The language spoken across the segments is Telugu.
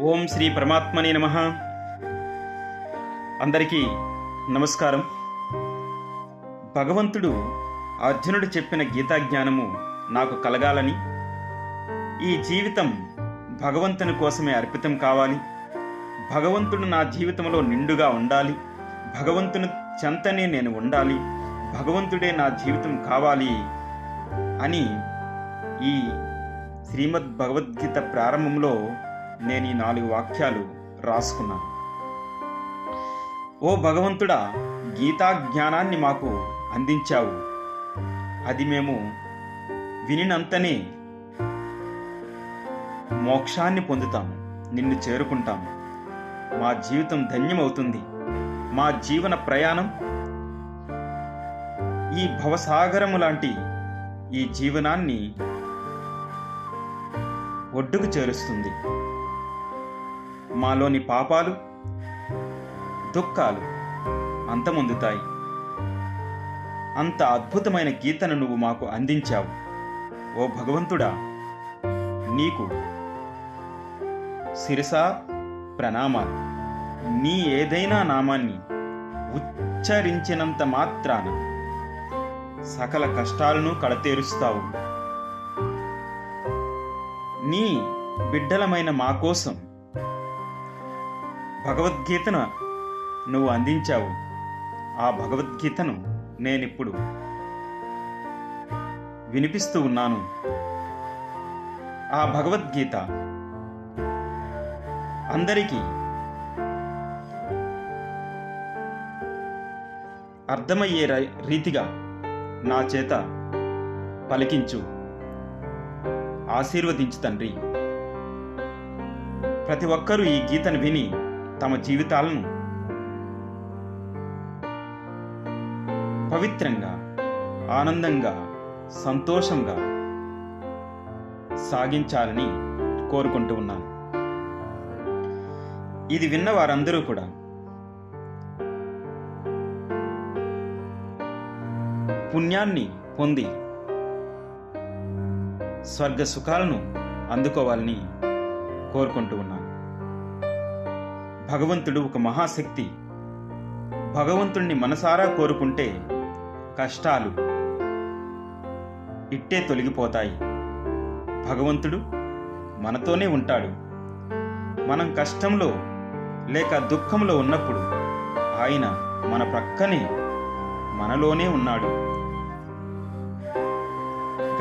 ఓం శ్రీ పరమాత్మనే నమ. అందరికీ నమస్కారం. భగవంతుడు అర్జునుడు చెప్పిన గీతా జ్ఞానము నాకు కలగాలని ఈ జీవితం భగవంతుని కోసమే అర్పితం కావాలి భగవంతుడు నా జీవితంలో నిండుగా ఉండాలి భగవంతుని చెంతనే నేను ఉండాలి భగవంతుడే నా జీవితం కావాలి అని ఈ శ్రీమద్ భగవద్గీత ప్రారంభంలో నేను ఈ నాలుగు వాక్యాలు రాసుకున్నాను. ఓ భగవంతుడా గీతా జ్ఞానాన్ని మాకు అందించావు. అది మేము వినినంతనే మోక్షాన్ని పొందుతాము నిన్ను చేరుకుంటాము. మా జీవితం ధన్యమవుతుంది. మా జీవన ప్రయాణం ఈ భవసాగరము లాంటి ఈ జీవనాన్ని ఒడ్డుకు చేరుస్తుంది. మాలోని పాపాలు దుఃఖాలు అంతమొందుతాయి. అంత అద్భుతమైన గీతను నువ్వు మాకు అందించావు. ఓ భగవంతుడా నీకు శిరసా ప్రణామాలు నీ ఏదైనా నామాన్ని ఉచ్చరించినంత మాత్రాన సకల కష్టాలను కడతేరుస్తావు. నీ బిడ్డలమైన మా కోసం భగవద్గీతను నువ్వు అందించావు. ఆ భగవద్గీతను నేనిప్పుడు వినిపిస్తూ ఉన్నాను. ఆ భగవద్గీత అందరికీ అర్థమయ్యే రీతిగా నా చేత పలికించు. ఆశీర్వదించు తండ్రి. ప్రతి ఒక్కరూ ఈ గీతను విని తమ జీవితాలను పవిత్రంగా ఆనందంగా సంతోషంగా సాగించాలని కోరుకుంటూ ఉన్నాను. ఇది విన్న వారందరూ కూడా పుణ్యాన్ని పొంది స్వర్గ సుఖాలను అందుకోవాలని కోరుకుంటూ ఉన్నాను. భగవంతుడు ఒక మహాశక్తి. భగవంతుణ్ణి మనసారా కోరుకుంటే కష్టాలు ఇట్టే తొలగిపోతాయి. భగవంతుడు మనతోనే ఉంటాడు. మనం కష్టంలో లేక దుఃఖంలో ఉన్నప్పుడు ఆయన మన ప్రక్కనే మనలోనే ఉన్నాడు.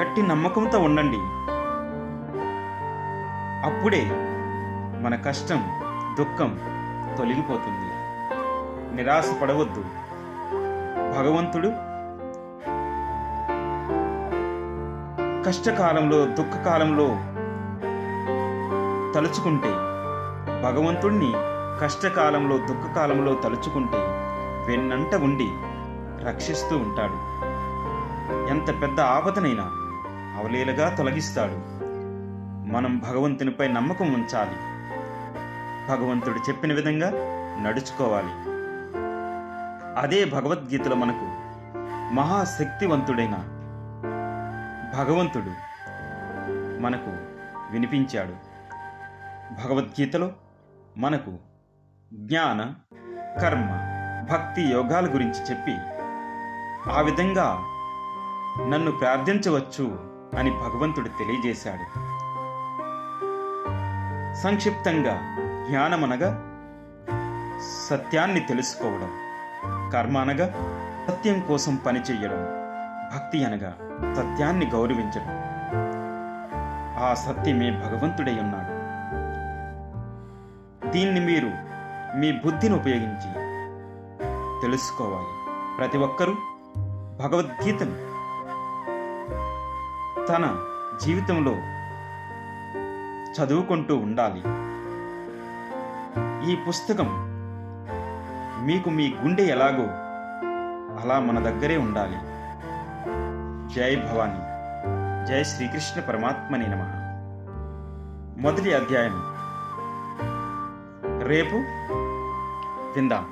గట్టి నమ్మకంతో ఉండండి. అప్పుడే మన కష్టం దుఃఖం తొలగిపోతుంది. నిరాశ పడవద్దు. భగవంతుడు కష్టకాలంలో దుఃఖకాలంలో తలుచుకుంటే భగవంతుణ్ణి కష్టకాలంలో దుఃఖకాలంలో తలుచుకుంటే వెన్నంట ఉండి రక్షిస్తూ ఉంటాడు. ఎంత పెద్ద ఆపదనైనా అవలీలగా తొలగిస్తాడు. మనం భగవంతునిపై నమ్మకం ఉంచాలి. భగవంతుడు చెప్పిన విధంగా నడుచుకోవాలి. అదే భగవద్గీతలో మనకు మహాశక్తివంతుడైన భగవంతుడు మనకు వినిపించాడు. భగవద్గీతలో మనకు జ్ఞాన కర్మ భక్తి యోగాల గురించి చెప్పి ఆ విధంగా నన్ను ప్రార్థించవచ్చు అని భగవంతుడు తెలియజేశాడు. సంక్షిప్తంగా జ్ఞానమనగా సత్యాన్ని తెలుసుకోవడం కర్మ అనగా సత్యం కోసం పనిచేయడం భక్తి అనగా సత్యాన్ని గౌరవించడం. ఆ సత్యమే భగవంతుడై ఉన్నాడు. దీన్ని మీరు మీ బుద్ధిని ఉపయోగించి తెలుసుకోవాలి. ప్రతి ఒక్కరూ భగవద్గీతను తన జీవితంలో చదువుకుంటూ ఉండాలి. ఈ పుస్తకం మీకు మీ గుండె ఎలాగో అలా మన దగ్గరే ఉండాలి. జై భవాని. జై శ్రీకృష్ణ పరమాత్మని నమ. మొదటి అధ్యాయం. రేపు విందాం.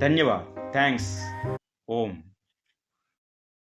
ధన్యవాద్. థ్యాంక్స్. ఓం.